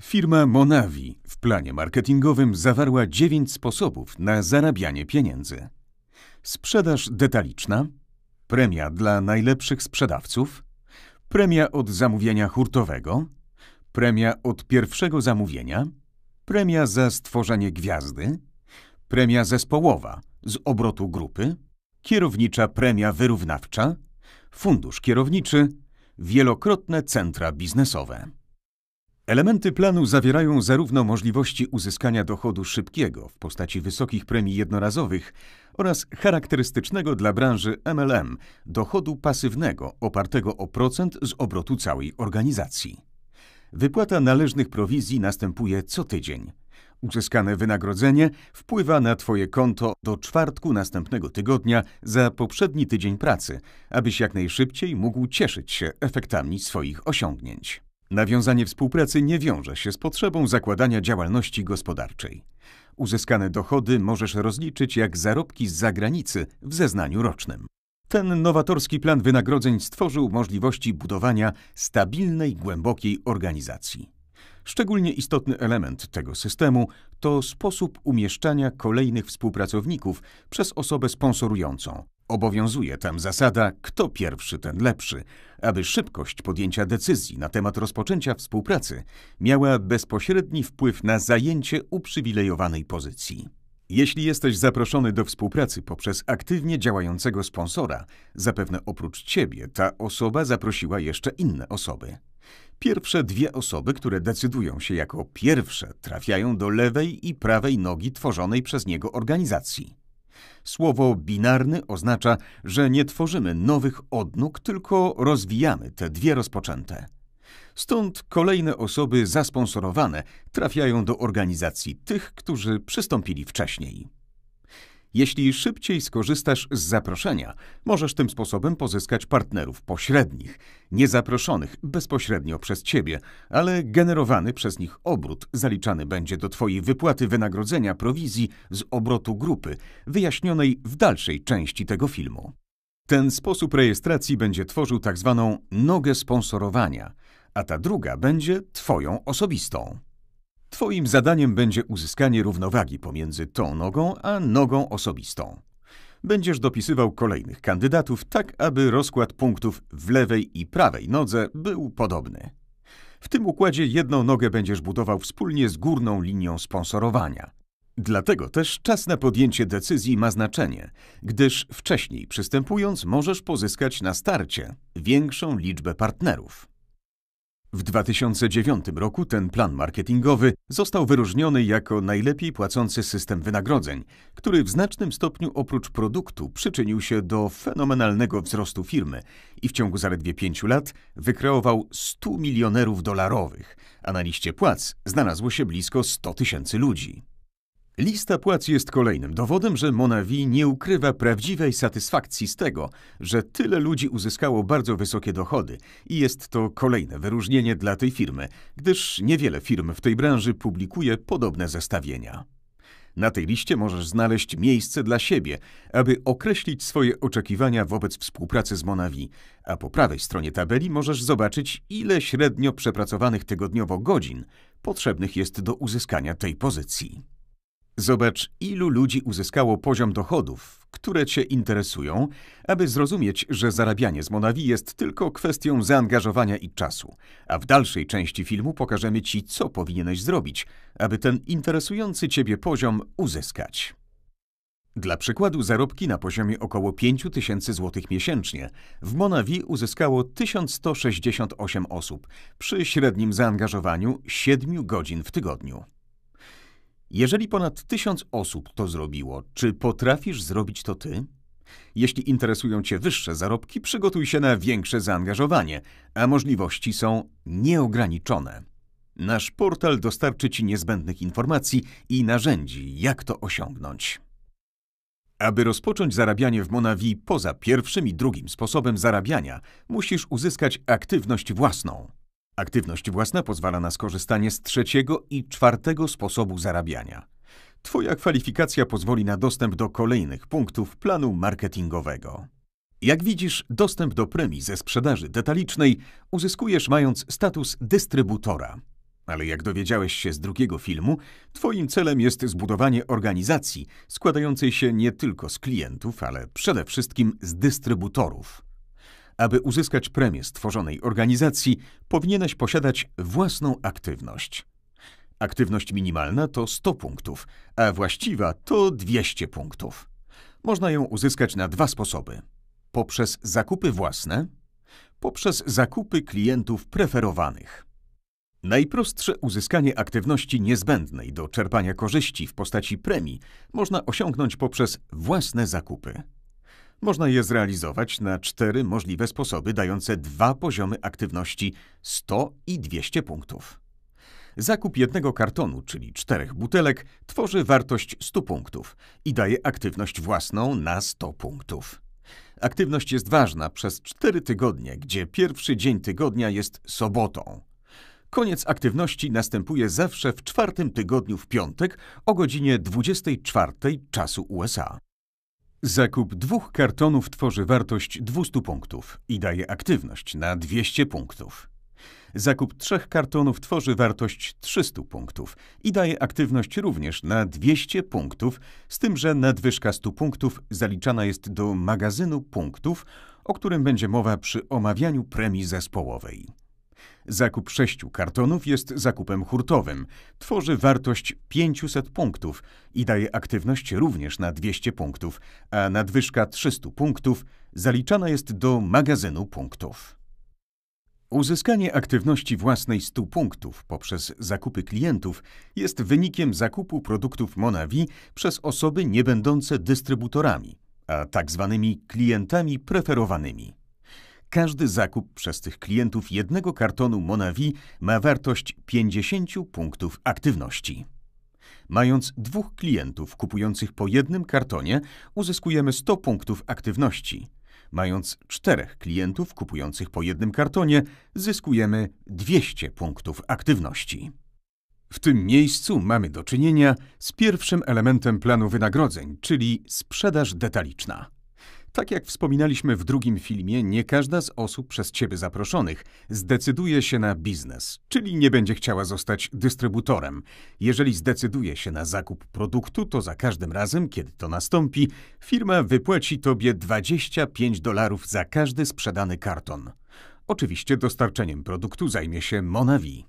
Firma Monavi w planie marketingowym zawarła 9 sposobów na zarabianie pieniędzy. Sprzedaż detaliczna, premia dla najlepszych sprzedawców, premia od zamówienia hurtowego, premia od pierwszego zamówienia, premia za stworzenie gwiazdy, premia zespołowa z obrotu grupy, kierownicza premia wyrównawcza, fundusz kierowniczy, wielokrotne centra biznesowe. Elementy planu zawierają zarówno możliwości uzyskania dochodu szybkiego w postaci wysokich premii jednorazowych oraz charakterystycznego dla branży MLM dochodu pasywnego opartego o procent z obrotu całej organizacji. Wypłata należnych prowizji następuje co tydzień. Uzyskane wynagrodzenie wpływa na Twoje konto do czwartku następnego tygodnia za poprzedni tydzień pracy, abyś jak najszybciej mógł cieszyć się efektami swoich osiągnięć. Nawiązanie współpracy nie wiąże się z potrzebą zakładania działalności gospodarczej. Uzyskane dochody możesz rozliczyć jak zarobki z zagranicy w zeznaniu rocznym. Ten nowatorski plan wynagrodzeń stworzył możliwości budowania stabilnej, głębokiej organizacji. Szczególnie istotny element tego systemu to sposób umieszczania kolejnych współpracowników przez osobę sponsorującą. Obowiązuje tam zasada kto pierwszy, ten lepszy, aby szybkość podjęcia decyzji na temat rozpoczęcia współpracy miała bezpośredni wpływ na zajęcie uprzywilejowanej pozycji. Jeśli jesteś zaproszony do współpracy poprzez aktywnie działającego sponsora, zapewne oprócz ciebie ta osoba zaprosiła jeszcze inne osoby. Pierwsze dwie osoby, które decydują się jako pierwsze, trafiają do lewej i prawej nogi tworzonej przez niego organizacji. Słowo binarny oznacza, że nie tworzymy nowych odnóg, tylko rozwijamy te dwie rozpoczęte. Stąd kolejne osoby zasponsorowane trafiają do organizacji tych, którzy przystąpili wcześniej. Jeśli szybciej skorzystasz z zaproszenia, możesz tym sposobem pozyskać partnerów pośrednich, niezaproszonych bezpośrednio przez Ciebie, ale generowany przez nich obrót zaliczany będzie do Twojej wypłaty wynagrodzenia prowizji z obrotu grupy, wyjaśnionej w dalszej części tego filmu. Ten sposób rejestracji będzie tworzył tak zwaną nogę sponsorowania, a ta druga będzie Twoją osobistą. Twoim zadaniem będzie uzyskanie równowagi pomiędzy tą nogą a nogą osobistą. Będziesz dopisywał kolejnych kandydatów, tak aby rozkład punktów w lewej i prawej nodze był podobny. W tym układzie jedną nogę będziesz budował wspólnie z górną linią sponsorowania. Dlatego też czas na podjęcie decyzji ma znaczenie, gdyż wcześniej przystępując możesz pozyskać na starcie większą liczbę partnerów. W 2009 roku ten plan marketingowy został wyróżniony jako najlepiej płacący system wynagrodzeń, który w znacznym stopniu oprócz produktu przyczynił się do fenomenalnego wzrostu firmy i w ciągu zaledwie pięciu lat wykreował 100 milionerów dolarowych, a na liście płac znalazło się blisko 100 tysięcy ludzi. Lista płac jest kolejnym dowodem, że Monavi nie ukrywa prawdziwej satysfakcji z tego, że tyle ludzi uzyskało bardzo wysokie dochody i jest to kolejne wyróżnienie dla tej firmy, gdyż niewiele firm w tej branży publikuje podobne zestawienia. Na tej liście możesz znaleźć miejsce dla siebie, aby określić swoje oczekiwania wobec współpracy z Monavi, a po prawej stronie tabeli możesz zobaczyć, ile średnio przepracowanych tygodniowo godzin potrzebnych jest do uzyskania tej pozycji. Zobacz, ilu ludzi uzyskało poziom dochodów, które Cię interesują, aby zrozumieć, że zarabianie z Monavi jest tylko kwestią zaangażowania i czasu, a w dalszej części filmu pokażemy Ci, co powinieneś zrobić, aby ten interesujący Ciebie poziom uzyskać. Dla przykładu zarobki na poziomie około 5000 zł miesięcznie w Monavi uzyskało 1168 osób przy średnim zaangażowaniu 7 godzin w tygodniu. Jeżeli ponad tysiąc osób to zrobiło, czy potrafisz zrobić to ty? Jeśli interesują Cię wyższe zarobki, przygotuj się na większe zaangażowanie, a możliwości są nieograniczone. Nasz portal dostarczy Ci niezbędnych informacji i narzędzi, jak to osiągnąć. Aby rozpocząć zarabianie w Monavi poza pierwszym i drugim sposobem zarabiania, musisz uzyskać aktywność własną. Aktywność własna pozwala na skorzystanie z trzeciego i czwartego sposobu zarabiania. Twoja kwalifikacja pozwoli na dostęp do kolejnych punktów planu marketingowego. Jak widzisz, dostęp do premii ze sprzedaży detalicznej uzyskujesz mając status dystrybutora. Ale jak dowiedziałeś się z drugiego filmu, Twoim celem jest zbudowanie organizacji składającej się nie tylko z klientów, ale przede wszystkim z dystrybutorów. Aby uzyskać premię stworzonej organizacji, powinieneś posiadać własną aktywność. Aktywność minimalna to 100 punktów, a właściwa to 200 punktów. Można ją uzyskać na dwa sposoby: poprzez zakupy własne, poprzez zakupy klientów preferowanych. Najprostsze uzyskanie aktywności niezbędnej do czerpania korzyści w postaci premii można osiągnąć poprzez własne zakupy. Można je zrealizować na cztery możliwe sposoby dające dwa poziomy aktywności 100 i 200 punktów. Zakup jednego kartonu, czyli czterech butelek, tworzy wartość 100 punktów i daje aktywność własną na 100 punktów. Aktywność jest ważna przez 4 tygodnie, gdzie pierwszy dzień tygodnia jest sobotą. Koniec aktywności następuje zawsze w czwartym tygodniu w piątek o godzinie 24 czasu USA. Zakup dwóch kartonów tworzy wartość 200 punktów i daje aktywność na 200 punktów. Zakup trzech kartonów tworzy wartość 300 punktów i daje aktywność również na 200 punktów, z tym, że nadwyżka 100 punktów zaliczana jest do magazynu punktów, o którym będzie mowa przy omawianiu premii zespołowej. Zakup sześciu kartonów jest zakupem hurtowym. Tworzy wartość 500 punktów i daje aktywność również na 200 punktów, a nadwyżka 300 punktów zaliczana jest do magazynu punktów. Uzyskanie aktywności własnej 100 punktów poprzez zakupy klientów jest wynikiem zakupu produktów Monavi przez osoby niebędące dystrybutorami, a tak zwanymi klientami preferowanymi. Każdy zakup przez tych klientów jednego kartonu Monavi ma wartość 50 punktów aktywności. Mając dwóch klientów kupujących po jednym kartonie, uzyskujemy 100 punktów aktywności. Mając czterech klientów kupujących po jednym kartonie, zyskujemy 200 punktów aktywności. W tym miejscu mamy do czynienia z pierwszym elementem planu wynagrodzeń, czyli sprzedaż detaliczna. Tak jak wspominaliśmy w drugim filmie, nie każda z osób przez Ciebie zaproszonych zdecyduje się na biznes, czyli nie będzie chciała zostać dystrybutorem. Jeżeli zdecyduje się na zakup produktu, to za każdym razem, kiedy to nastąpi, firma wypłaci Tobie 25 dolarów za każdy sprzedany karton. Oczywiście dostarczeniem produktu zajmie się Monavi.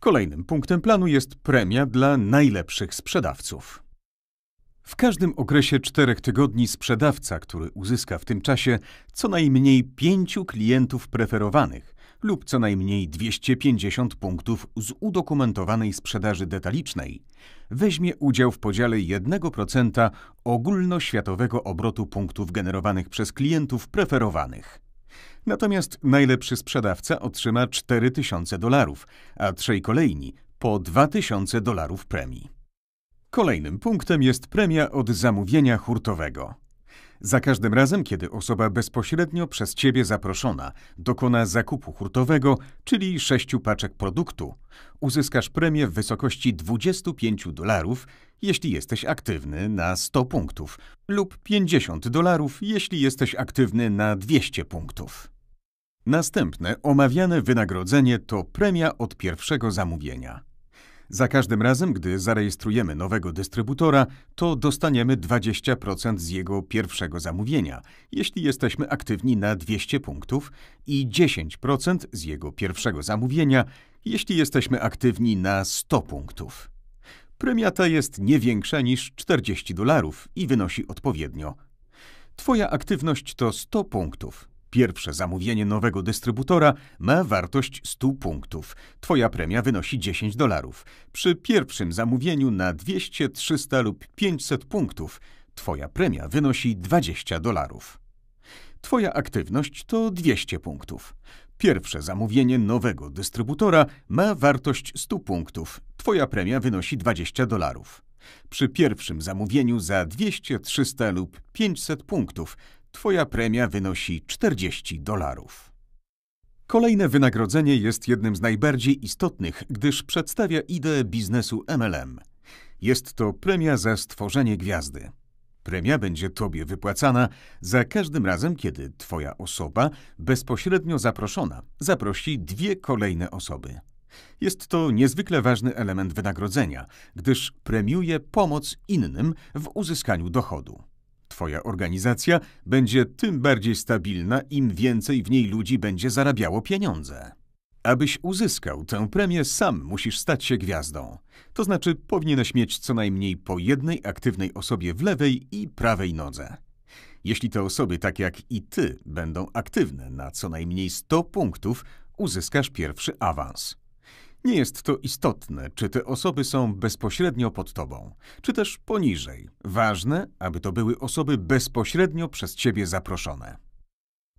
Kolejnym punktem planu jest premia dla najlepszych sprzedawców. W każdym okresie czterech tygodni sprzedawca, który uzyska w tym czasie co najmniej pięciu klientów preferowanych lub co najmniej 250 punktów z udokumentowanej sprzedaży detalicznej, weźmie udział w podziale 1% ogólnoświatowego obrotu punktów generowanych przez klientów preferowanych. Natomiast najlepszy sprzedawca otrzyma 4000 dolarów, a trzej kolejni po 2000 dolarów premii. Kolejnym punktem jest premia od zamówienia hurtowego. Za każdym razem, kiedy osoba bezpośrednio przez Ciebie zaproszona dokona zakupu hurtowego, czyli sześciu paczek produktu, uzyskasz premię w wysokości 25 dolarów, jeśli jesteś aktywny na 100 punktów, lub 50 dolarów, jeśli jesteś aktywny na 200 punktów. Następne omawiane wynagrodzenie to premia od pierwszego zamówienia. Za każdym razem, gdy zarejestrujemy nowego dystrybutora, to dostaniemy 20% z jego pierwszego zamówienia, jeśli jesteśmy aktywni na 200 punktów i 10% z jego pierwszego zamówienia, jeśli jesteśmy aktywni na 100 punktów. Premia ta jest nie większa niż 40 dolarów i wynosi odpowiednio. Twoja aktywność to 100 punktów. Pierwsze zamówienie nowego dystrybutora ma wartość 100 punktów. Twoja premia wynosi 10 dolarów. Przy pierwszym zamówieniu na 200, 300 lub 500 punktów Twoja premia wynosi 20 dolarów. Twoja aktywność to 200 punktów. Pierwsze zamówienie nowego dystrybutora ma wartość 100 punktów. Twoja premia wynosi 20 dolarów. Przy pierwszym zamówieniu za 200, 300 lub 500 punktów Twoja premia wynosi 40 dolarów. Kolejne wynagrodzenie jest jednym z najbardziej istotnych, gdyż przedstawia ideę biznesu MLM. Jest to premia za stworzenie gwiazdy. Premia będzie Tobie wypłacana za każdym razem, kiedy Twoja osoba, bezpośrednio zaproszona, zaprosi dwie kolejne osoby. Jest to niezwykle ważny element wynagrodzenia, gdyż premiuje pomoc innym w uzyskaniu dochodu. Twoja organizacja będzie tym bardziej stabilna, im więcej w niej ludzi będzie zarabiało pieniądze. Abyś uzyskał tę premię, sam musisz stać się gwiazdą. To znaczy, powinieneś mieć co najmniej po jednej aktywnej osobie w lewej i prawej nodze. Jeśli te osoby, tak jak i ty, będą aktywne na co najmniej 100 punktów, uzyskasz pierwszy awans. Nie jest to istotne, czy te osoby są bezpośrednio pod tobą, czy też poniżej. Ważne, aby to były osoby bezpośrednio przez ciebie zaproszone.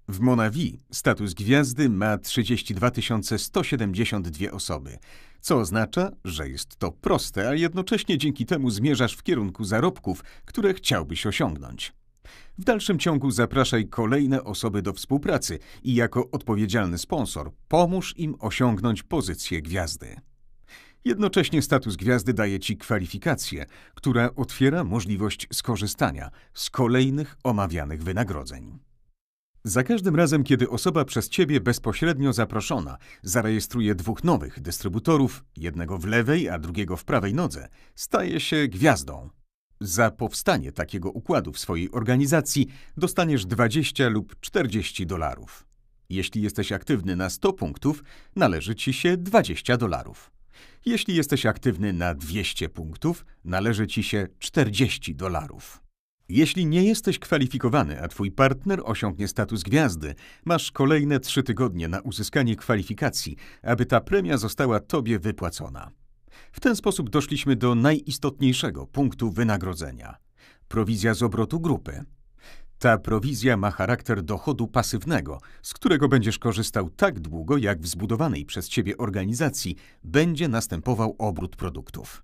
W Monawi status gwiazdy ma 32 172 osoby, co oznacza, że jest to proste, a jednocześnie dzięki temu zmierzasz w kierunku zarobków, które chciałbyś osiągnąć. W dalszym ciągu zapraszaj kolejne osoby do współpracy i jako odpowiedzialny sponsor pomóż im osiągnąć pozycję gwiazdy. Jednocześnie status gwiazdy daje Ci kwalifikację, która otwiera możliwość skorzystania z kolejnych omawianych wynagrodzeń. Za każdym razem, kiedy osoba przez Ciebie bezpośrednio zaproszona zarejestruje dwóch nowych dystrybutorów, jednego w lewej, a drugiego w prawej nodze, staje się gwiazdą. Za powstanie takiego układu w swojej organizacji dostaniesz 20 lub 40 dolarów. Jeśli jesteś aktywny na 100 punktów, należy Ci się 20 dolarów. Jeśli jesteś aktywny na 200 punktów, należy Ci się 40 dolarów. Jeśli nie jesteś kwalifikowany, a twój partner osiągnie status gwiazdy, masz kolejne trzy tygodnie na uzyskanie kwalifikacji, aby ta premia została tobie wypłacona. W ten sposób doszliśmy do najistotniejszego punktu wynagrodzenia prowizja z obrotu grupy. Ta prowizja ma charakter dochodu pasywnego, z którego będziesz korzystał tak długo, jak w zbudowanej przez ciebie organizacji będzie następował obrót produktów.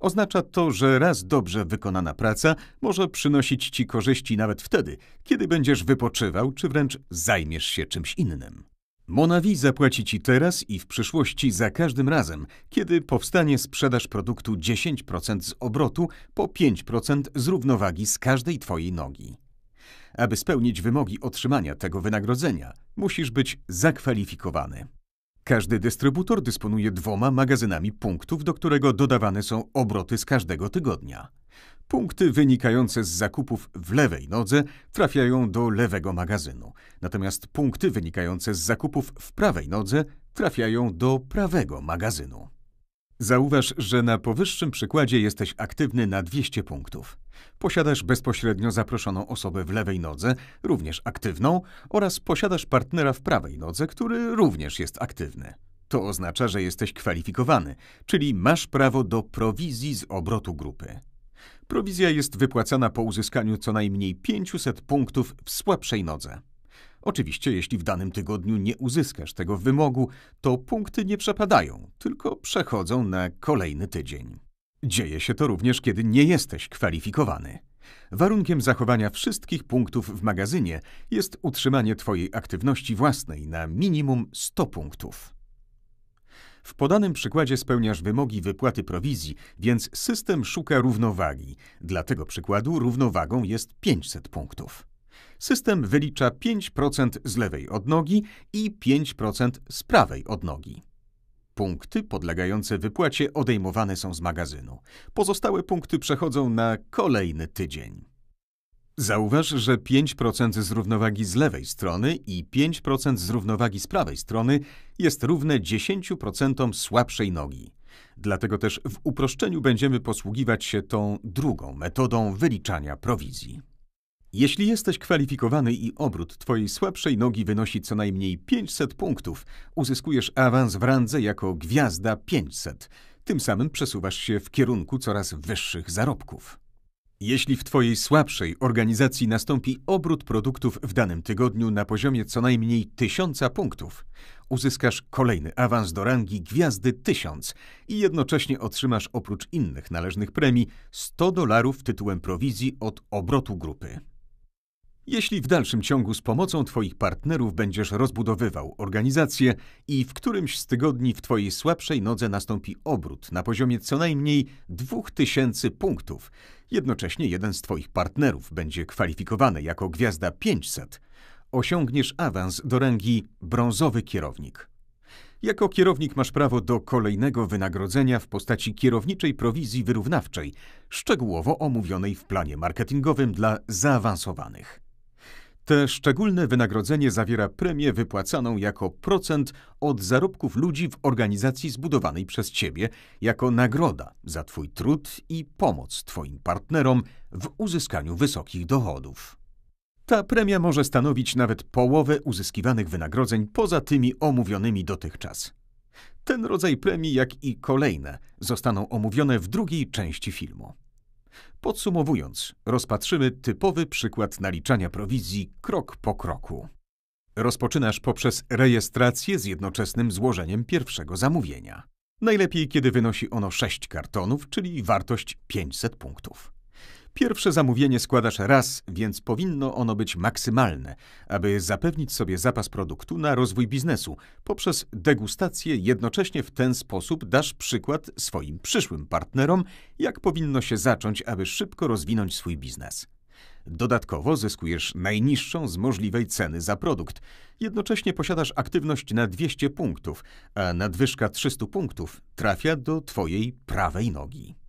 Oznacza to, że raz dobrze wykonana praca może przynosić ci korzyści nawet wtedy, kiedy będziesz wypoczywał czy wręcz zajmiesz się czymś innym. Monavi zapłaci ci teraz i w przyszłości za każdym razem, kiedy powstanie sprzedaż produktu 10% z obrotu po 5% z równowagi z każdej twojej nogi. Aby spełnić wymogi otrzymania tego wynagrodzenia, musisz być zakwalifikowany. Każdy dystrybutor dysponuje dwoma magazynami punktów, do którego dodawane są obroty z każdego tygodnia. Punkty wynikające z zakupów w lewej nodze trafiają do lewego magazynu, natomiast punkty wynikające z zakupów w prawej nodze trafiają do prawego magazynu. Zauważ, że na powyższym przykładzie jesteś aktywny na 200 punktów. Posiadasz bezpośrednio zaproszoną osobę w lewej nodze, również aktywną, oraz posiadasz partnera w prawej nodze, który również jest aktywny. To oznacza, że jesteś kwalifikowany, czyli masz prawo do prowizji z obrotu grupy. Prowizja jest wypłacana po uzyskaniu co najmniej 500 punktów w słabszej nodze. Oczywiście, jeśli w danym tygodniu nie uzyskasz tego wymogu, to punkty nie przepadają, tylko przechodzą na kolejny tydzień. Dzieje się to również, kiedy nie jesteś kwalifikowany. Warunkiem zachowania wszystkich punktów w magazynie jest utrzymanie Twojej aktywności własnej na minimum 100 punktów. W podanym przykładzie spełniasz wymogi wypłaty prowizji, więc system szuka równowagi. Dla tego przykładu równowagą jest 500 punktów. System wylicza 5% z lewej odnogi i 5% z prawej odnogi. Punkty podlegające wypłacie odejmowane są z magazynu. Pozostałe punkty przechodzą na kolejny tydzień. Zauważ, że 5% z równowagi z lewej strony i 5% z równowagi z prawej strony jest równe 10% słabszej nogi. Dlatego też w uproszczeniu będziemy posługiwać się tą drugą metodą wyliczania prowizji. Jeśli jesteś kwalifikowany i obrót twojej słabszej nogi wynosi co najmniej 500 punktów, uzyskujesz awans w randze jako gwiazda 500. Tym samym przesuwasz się w kierunku coraz wyższych zarobków. Jeśli w Twojej słabszej organizacji nastąpi obrót produktów w danym tygodniu na poziomie co najmniej 1000 punktów, uzyskasz kolejny awans do rangi Gwiazdy 1000 i jednocześnie otrzymasz oprócz innych należnych premii 100 dolarów tytułem prowizji od obrotu grupy. Jeśli w dalszym ciągu z pomocą Twoich partnerów będziesz rozbudowywał organizację i w którymś z tygodni w Twojej słabszej nodze nastąpi obrót na poziomie co najmniej 2000 punktów, jednocześnie jeden z Twoich partnerów będzie kwalifikowany jako gwiazda 500, osiągniesz awans do rangi brązowy kierownik. Jako kierownik masz prawo do kolejnego wynagrodzenia w postaci kierowniczej prowizji wyrównawczej, szczegółowo omówionej w planie marketingowym dla zaawansowanych. Te szczególne wynagrodzenie zawiera premię wypłacaną jako procent od zarobków ludzi w organizacji zbudowanej przez Ciebie jako nagroda za Twój trud i pomoc Twoim partnerom w uzyskaniu wysokich dochodów. Ta premia może stanowić nawet połowę uzyskiwanych wynagrodzeń poza tymi omówionymi dotychczas. Ten rodzaj premii, jak i kolejne, zostaną omówione w drugiej części filmu. Podsumowując, rozpatrzymy typowy przykład naliczania prowizji krok po kroku. Rozpoczynasz poprzez rejestrację z jednoczesnym złożeniem pierwszego zamówienia. Najlepiej, kiedy wynosi ono 6 kartonów, czyli wartość 500 punktów. Pierwsze zamówienie składasz raz, więc powinno ono być maksymalne, aby zapewnić sobie zapas produktu na rozwój biznesu. Poprzez degustację jednocześnie w ten sposób dasz przykład swoim przyszłym partnerom, jak powinno się zacząć, aby szybko rozwinąć swój biznes. Dodatkowo zyskujesz najniższą z możliwej ceny za produkt. Jednocześnie posiadasz aktywność na 200 punktów, a nadwyżka 300 punktów trafia do Twojej prawej nogi.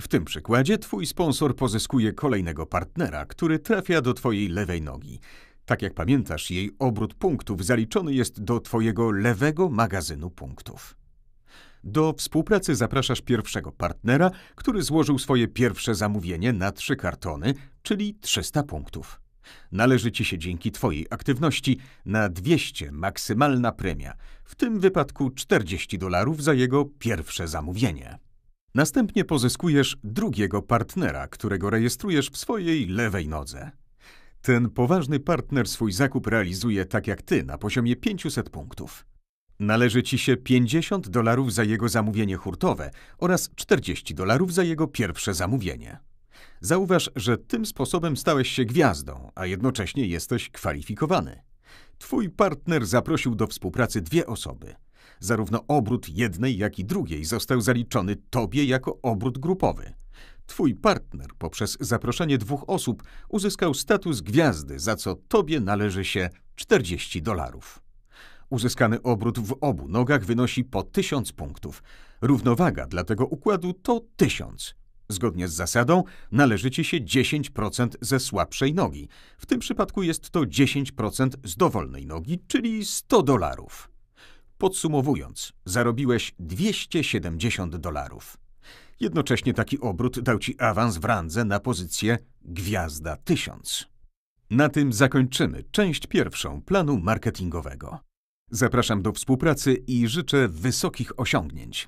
W tym przykładzie twój sponsor pozyskuje kolejnego partnera, który trafia do twojej lewej nogi. Tak jak pamiętasz, jej obrót punktów zaliczony jest do twojego lewego magazynu punktów. Do współpracy zapraszasz pierwszego partnera, który złożył swoje pierwsze zamówienie na trzy kartony, czyli 300 punktów. Należy ci się dzięki twojej aktywności na 200 maksymalna premia, w tym wypadku 40 dolarów za jego pierwsze zamówienie. Następnie pozyskujesz drugiego partnera, którego rejestrujesz w swojej lewej nodze. Ten poważny partner swój zakup realizuje tak jak ty na poziomie 500 punktów. Należy ci się 50 dolarów za jego zamówienie hurtowe oraz 40 dolarów za jego pierwsze zamówienie. Zauważ, że tym sposobem stałeś się gwiazdą, a jednocześnie jesteś kwalifikowany. Twój partner zaprosił do współpracy dwie osoby – Zarówno obrót jednej, jak i drugiej został zaliczony tobie jako obrót grupowy. Twój partner poprzez zaproszenie dwóch osób uzyskał status gwiazdy, za co tobie należy się 40 dolarów. Uzyskany obrót w obu nogach wynosi po 1000 punktów. Równowaga dla tego układu to 1000. Zgodnie z zasadą należy ci się 10% ze słabszej nogi. W tym przypadku jest to 10% z dowolnej nogi, czyli 100 dolarów. Podsumowując, zarobiłeś 270 dolarów. Jednocześnie taki obrót dał ci awans w randze na pozycję Gwiazda 1000. Na tym zakończymy część pierwszą planu marketingowego. Zapraszam do współpracy i życzę wysokich osiągnięć.